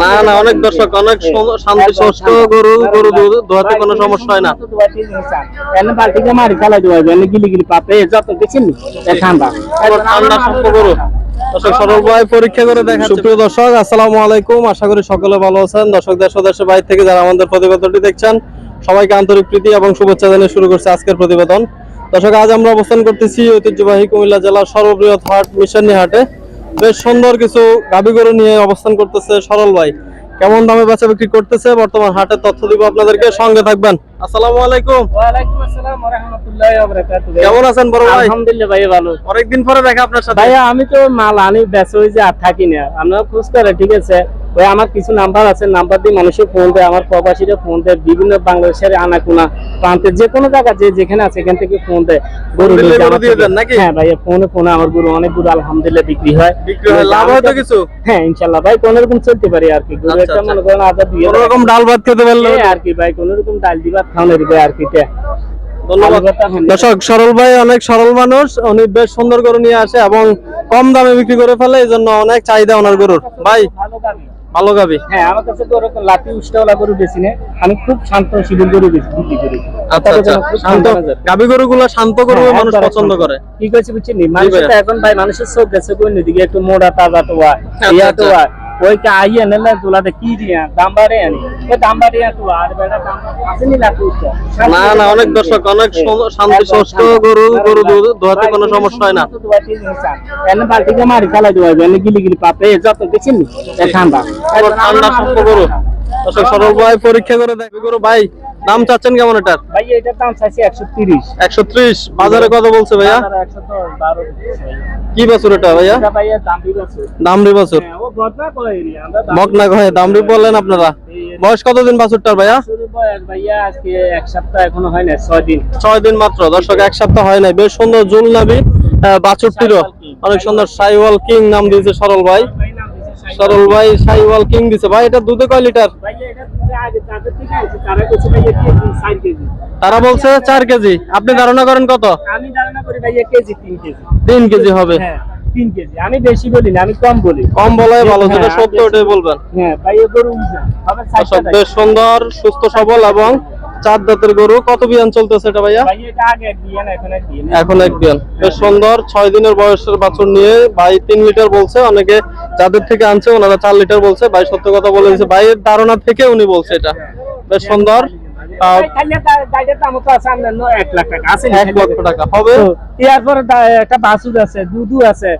না না অনেক দর্শক অনেক শান্তি সুস্থ গরু গরু দোয়াতে কোনো সমস্যা হয় না। এনে বালতিতে মারি চালাই দেওয়া এনে গিলি গিলি পাপে যত দেখছেন ঠান্ডা। ঠান্ডা সম্প গরু। দর্শক সরল ভাই পরীক্ষা করে দেখা সুপ্রিয় দর্শক আসসালামু আলাইকুম। আশা করি সকলে ভালো আছেন। দর্শক দেশ দেশের বাইরে থেকে যারা আমাদের প্রতিবেদনটি দেখছেন সবাইকে আন্তরিক প্রীতি এবং শুভেচ্ছা জানিয়ে শুরু করছে আজকের প্রতিবেদন। দর্শক আজ আমরা অবস্থান করতেছি ঐতিহ্যবাহী কুমিল্লা জেলার সর্ববৃহৎ হাট মিশনী হাটে বেশ সুন্দর কিছু গাবি গরু নিয়ে অবস্থান করতেছে সরল ভাই। কেমন দামে বেচা বিক্রি করতেছে? বর্তমান হাটের তথ্য দিব আপনাদেরকে। সঙ্গে থাকবেন। আসসালামু আলাইকুম। কেমন আছেন বড় ভাই? আলহামদুলিল্লাহ ভাই ভালো। অনেকদিন পরে দেখা আপনার সাথে। ভাইয়া আমি তো মাল আনি বেচে হয়ে যে আর থাকি না। আপনারা খোঁজ করে ঠিক আছে? ওই আমার কিছু নাম্বার আছে নাম্বার দিয়ে মানুষের ফোন দেয় আমার প্রবাসীরা ফোন দেয় বিভিন্ন বাংলাদেশের আনাকুনা প্রান্তে যে কোনো জায়গা যে যেখানে আছে এখান থেকে ফোন দেয়। গরু গরু দিয়ে? হ্যাঁ ভাইয়া ফোনে ফোনে আমার গরু অনেক গরু আলহামদুলিল্লাহ বিক্রি হয়। লাভ হয় তো কিছু? হ্যাঁ ইনশাল্লাহ ভাই কোন রকম চলতে পারি আর কি। গরু আচ্ছা, একটা আচ্ছা। মনে করেন আজাদ দিয়ে কোন রকম ডাল ভাত খেতে পারলে আর কি ভাই কোন রকম ডাল দিবা খাওয়ানোর ভাই আর কি খান। দর্শক সরল ভাই অনেক সরল মানুষ উনি বেশ সুন্দর করে নিয়ে আসে এবং কম দামে বিক্রি করে ফেলে এই জন্য অনেক চাহিদা ওনার গরুর। ভাই ভালো। গাবি? হ্যাঁ আমার কাছে তো ওরকম লাঠি উষ্টাওয়ালা গরু বেশি নেই। আমি খুব শান্ত শিবির গরু বেশি বিক্রি করি। আচ্ছা আচ্ছা। শান্ত। গাবি গরুগুলো শান্ত গরু হ্যাঁ, মানুষ পছন্দ করে। কি কইছি বুঝছেন মানুষ তো এখন ভাই মানুষের চোখ গেছে কোন দিকে একটু মোড়া তাজা তো হয় আচ্ছা, ইয়া তো আইয়ে নেলে তোলাতে কি দিয়া? দাম বাড়ে আনি ওই দাম বাড়ে তো আর বেটা দাম আসেনি লাঠি না না অনেক দর্শক অনেক শান্তি সুস্থ গরু গরু দু- দোয়াতে কোনো সমস্যা হয় না। এনে বালতিতে মারি চালাই দেওয়া এনে গিলি গিলি পাপে যত দেখছেন ঠান্ডা। ঠান্ডা গরু। দর্শক সরল ভাই পরীক্ষা করে দেখবে গরু ভাই। দাম চাচ্ছেন কেমন এটার? ভাই এটার দাম চাইছি একশো তিরিশ। একশো ত্রিশ। বাজারে কত বলছে ভাইয়া? একশো দশ বারো কি বছর এটা ভাইয়া? এটা ভাইয়া দাম দিবে আছে দামরি বছর। হ্যাঁ, ও ঘটনা কয় এরিয়া, আমরা দাম- মগ না কহে দামরি বললেন আপনারা। বয়স কতদিন বাছুরটার ভাইয়া? বয়স ভাইয়া আজকে এক সপ্তাহ এখনও হয় না ছয় দিন। ছয় দিন মাত্র। দর্শক এক সপ্তাহ হয় নাই। বেশ সুন্দর জুল নাবি বাছুরটিরও অনেক সুন্দর সাইওয়াল কিং নাম দিয়েছে সরল ভাই। ভাই। সরল ভাই সাইওয়াল কিং দিছে। ভাই এটা দুধে কয় লিটার? ভাইয়া এটা তারা বলছে চার কেজি। আপনি ধারণা করেন কত? আমি ধারণা করি ভাইয়া কেজি তিন কেজি। তিন কেজি হবে। হ্যাঁ তিন কেজি। আমি বেশি বলি না আমি কম বলি। কম বলাই ভালো যেটা হ্যাঁ, সত্য ওটাই বলবেন। হ্যাঁ গরু হবে বেশ সুন্দর সুস্থ সবল এবং চার দাঁতের গরু। কত বিয়ান চলতেছে এটা ভাইয়া? এখন এক বিয়ান। বেশ সুন্দর ছয় দিনের বয়সের বাছুর নিয়ে ভাই তিন লিটার বলছে। অনেকে যাদের থেকে আনছে ওনারা চার লিটার বলছে ভাই সত্য কথা বলে দিচ্ছে ভাইয়ের ধারণা থেকে উনি বলছে এটা। বেশ সুন্দর। আহ, ভাই, খালি একটা গাড়ির দাম তো আছে আপনার নয় এক লাখ টাকা আছে এক হবে? ইয়ার একটা বাসুর আছে দুধু আছে।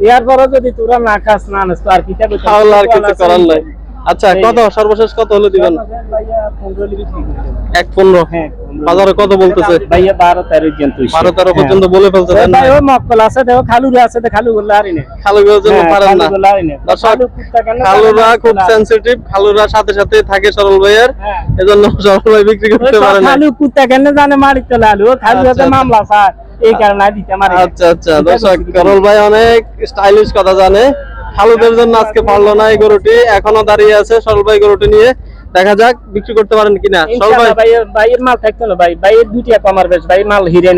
ইয়ার পরে যদি তোরা না খাস না আর কি আর কিছু করার নাই। আচ্ছা কত সর্বশেষ কত হলো দিবেন। এক পনেরো। হ্যাঁ, পনেরো বাজারে কত বলতেছে? ভাইয়া পর্যন্ত হ্যাঁ। বলে ফেলছে ভাই ওই মক্কল আছে দেখো খালুরে আছে তো খালু বললে আরি নেই। জন্য হ্যাঁ, পারেন না। খালুরা খুব সেন্সিটিভ খালুরা সাথে সাথে থাকে সরল ভাইয়ের। হ্যাঁ। এজন্য সরল ভাই বিক্রি করতে পারে না। খালু কুত্তা কেন জানে মারি চলে আলু আচ্ছা, আচ্ছা। মামলা স্যার। এই কারণে দিতে মারি আচ্ছা আচ্ছা। দর্শক করল ভাই অনেক স্টাইলিশ কথা জানে। খালুদের জন্য আজকে পারল না এই গরুটি এখনও দাঁড়িয়ে আছে সরল ভাই গরুটি নিয়ে। দেখা যাক বিক্রি করতে পারেন কিনা। ভাইয়ের মাল থাকতো না ভাই। ভাইয়ের দুটি কমার বেশ ভাই মাল হিরে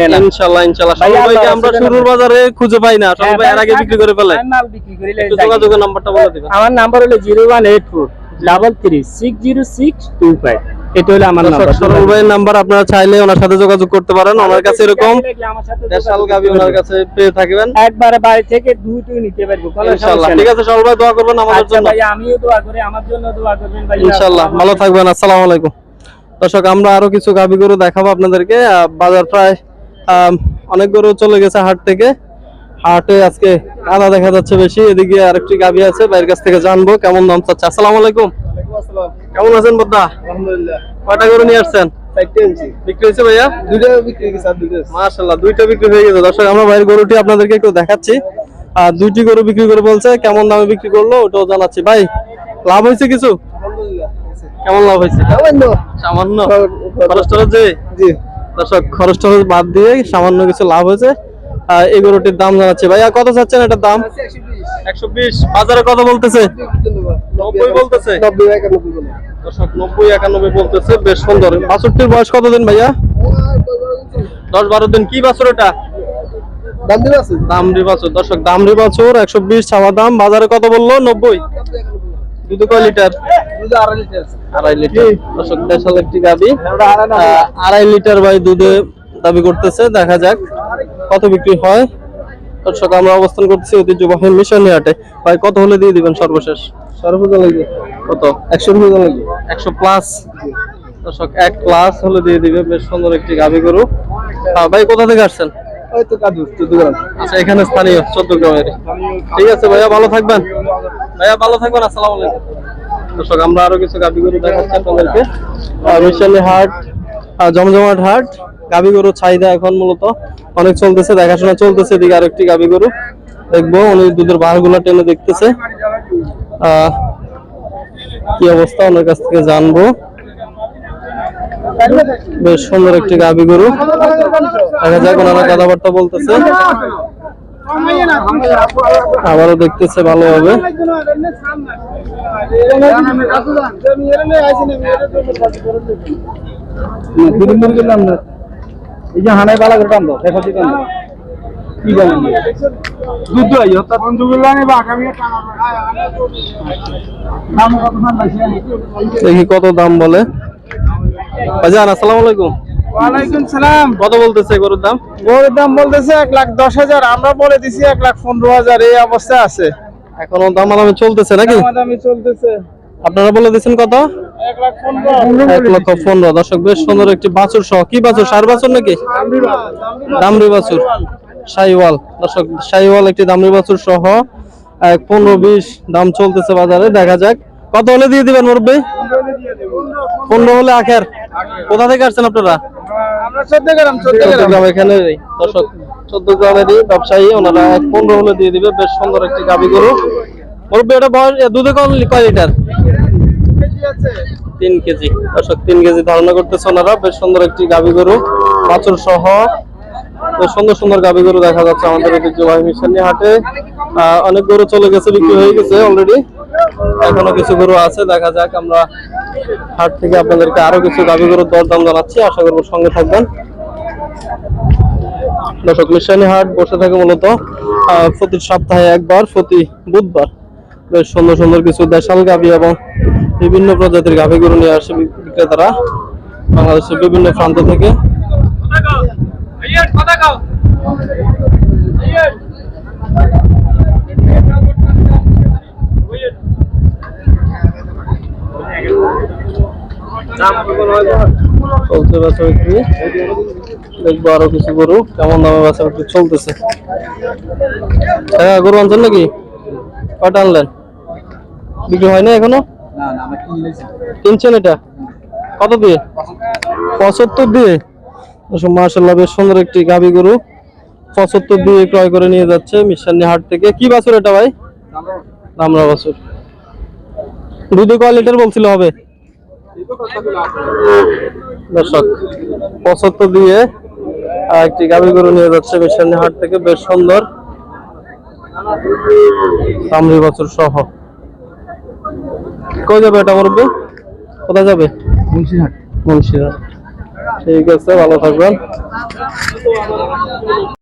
ভাইকে আমরা শুরুর বাজারে খুঁজে পাই না। হ্যাঁ, ভাই এর আগে বিক্রি করে ফেলে। আমি মাল বিক্রি করি যোগাযোগের নাম্বারটা বলে দিবেন আমার নাম্বার হলো zero one eight four double three six zero six two five. এটা হলো আমার দর্শক, নাম্বার সরল ভাইয়ের নাম্বার আপনারা চাইলে ওনার সাথে যোগাযোগ করতে পারেন। ওনার কাছে এরকম যোগাযোগ গাবি ওনার কাছে পেয়ে থাকবেন। একবারে বাড়ি থেকে দুটো নিতে পারব সমস্যা ঠিক আছে সরল ভাই দোয়া করবেন আমাদের আচ্ছা জন্য। ভাই আমিও দোয়া করি আমার জন্য দোয়া করবেন ভাই। ইনশাল্লাহ ভালো থাকবেন আসসালামু আলাইকুম। দর্শক আমরা আরও কিছু গাভি গরু দেখাবো আপনাদেরকে। বাজার প্রায় অনেক গরু চলে গেছে হাট থেকে। হাটে আজকে কাদা দেখা যাচ্ছে বেশি এদিকে আরেকটি গাভি আছে বাইরের কাছ থেকে জানব কেমন দাম চাচ্ছে। আসসালামু আলাইকুম। কেমন আছেন বদ্দা? আলহামদুলিল্লাহ। কয়টা গরু নিয়ে আসছেন? বিক্রি হয়েছে ভাইয়া? দুইটা বিক্রি গেছে আর দুইটা। আছে। মাশাল্লাহ দুইটা বিক্রি হয়ে গেছে। দর্শক আমরা বাইরের গরুটি আপনাদেরকে একটু দেখাচ্ছি। আর দুইটি গরু বিক্রি করে বলছে কেমন দামে বিক্রি করল ওটাও জানাচ্ছি। ভাই লাভ হয়েছে কিছু? কেমন লাভ হয়েছে? সামান্য। খরচ- খরচ টরচ জি। দর্শক খরচ টরচ বাদ দিয়ে সামান্য কিছু লাভ হয়েছে। এই গরুটির দাম জানাচ্ছি। ভাইয়া কত চাচ্ছেন এটার দাম? একশো বিশ। বাজারে কত বলতেছে? নব্বই বলতেছে। নব্বই দর্শক নব্বই একানব্বই বলতেছে বেশ সুন্দর। বাছুরটির বয়স কতদিন ভাইয়া? দশ বারো দিন। কি বাছুর এটা দাম দিন আছে? দামরি বাছুর। দর্শক দামরি বাছুর একশো বিশ ছাওয়া দাম। বাজারে কত বলল? নব্বই? দুধ কয় লিটার? আড়াই লিটার আছে। দর্শক দেশাল একটি গাবি। আড়াই না। আহ, আড়াই লিটার বাই দুধে দাবি করতেছে। দেখা যাক কত বিক্রি হয়। দর্শক আমরা অবস্থান করতেছি ঐতিহ্যবাহী মিশনী হাটে। ভাই কত হলে দিয়ে দিবেন সর্বশেষ? লাগবে। কত? একশো রুপি লাগবে। একশো প্লাস দর্শক এক প্লাস হলে দিয়ে দিবে বেশ সুন্দর একটি গাবি গরু। ভাই কোথা থেকে আসছেন? আচ্ছা এখানে স্থানীয় চোদ্দ গ্রামের ঠিক আছে ভাইয়া ভালো থাকবেন। ভাইয়া ভালো থাকবেন আসসালামু আলাইকুম। দর্শক আমরা আরও কিছু গাবি গরু দেখাচ্ছি আপনাদেরকে। মিশালি হাট জমজমাট হাট গাবি গরু চাহিদা এখন মূলত অনেক চলতেছে দেখাশোনা চলতেছে এদিকে আরেকটি গাবি গরু। দেখব উনি দুধের বাহারগুলা টেনে দেখতেছে। কি অবস্থা? ওনার কাছ থেকে জানব। বেশ সুন্দর একটি গাবি গরু। দেখা যাক ওনারা কথাবার্তা বলতেছে। আবারও দেখতেছে ভালোভাবে। এই যে হানাই বালা করে টানবো দেখা কি দুধগুলো বা আগামী দেখি কত দাম বলে। ভাইজান আসসালামু আলাইকুম। ওয়ালাইকুম সালাম। কত বলতেছে গরুর দাম? গরুর দাম বলতেছে এক লাখ দশ হাজার। আমরা বলে দিছি এক লাখ পনেরো হাজার। এই অবস্থা আছে। এখনও দাম আলামে চলতেছে নাকি? দামি চলতেছে। আপনারা বলে দিচ্ছেন কত? পনেরো। এক লক্ষ পনেরো। দর্শক বেশ সুন্দর একটি বাছুর সহ কি বাছুর? সার বাছুর নাকি? দামরি বাছুর। শাহিওয়াল। দর্শক শাহিওয়াল একটি দামি বাছুর সহ এক পনেরো বিশ দাম চলতেছে বাজারে। দেখা যাক। কত হলে দিয়ে দিবেন মুরব্বী? পনেরো হলে আখের। কোথা থেকে আসছেন আপনারা? এখানে দর্শক ব্যবসায়ী ওনারা এক পনেরো হলে দিয়ে দিবে। বেশ সুন্দর একটি গাবি গরু। মুরব্বী এটা দুধে কম কয় লিটার? তিন কেজি। দর্শক তিন কেজি ধারণা করতেছে ওনারা। বেশ সুন্দর একটি গাবি গরু। বাছুর সহ সুন্দর সুন্দর গাবি গরু দেখা যাচ্ছে আমাদের মিশনী হাটে। অনেক গরু চলে গেছে, বিক্রি হয়ে গেছে অলরেডি এখনও কিছু গরু আছে, দেখা যাক আমরা হাট থেকে আপনাদেরকে আরও কিছু গাবি গরুর দরদাম জানাচ্ছি, আশা করব সঙ্গে থাকবেন। দর্শক, মিশনী হাট বসে থাকে মূলত প্রতি সপ্তাহে একবার, প্রতি বুধবার বেশ সুন্দর সুন্দর কিছু দেশাল গাভি এবং বিভিন্ন প্রজাতির গাভি গরু নিয়ে আসে বিক্রেতারা। বাংলাদেশের বিভিন্ন প্রান্ত থেকে। চলছে বেচা বিক্রি দেখব আরও কিছু গরু কেমন দামে বেচা বিক্রি চলতেছে। হ্যাঁ গরু আনছেন নাকি? কটা আনলেন? বিক্রি হয় না এখনও কিনছেন এটা? কত দিয়ে? পঁচাত্তর দিয়ে? মার্শাল্লাহ বেশ সুন্দর একটি গাভি গরু। পঁচাত্তর দিয়ে ক্রয় করে নিয়ে যাচ্ছে মিশানি হাট থেকে। কি বাছুর এটা ভাই? দামরা বাছুর। দুধে কয় লিটার বলছিল হবে? দর্শক পঁচাত্তর দিয়ে একটি গাভি গরু নিয়ে যাচ্ছে মিশানি হাট থেকে। বেশ সুন্দর। দামরি বাছুর সহ। কই যাবে এটা মুরব্বী? কোথায় যাবে? মুন্সিরহাট। মুন্সিরহাট। ঠিক আছে ভালো থাকবেন।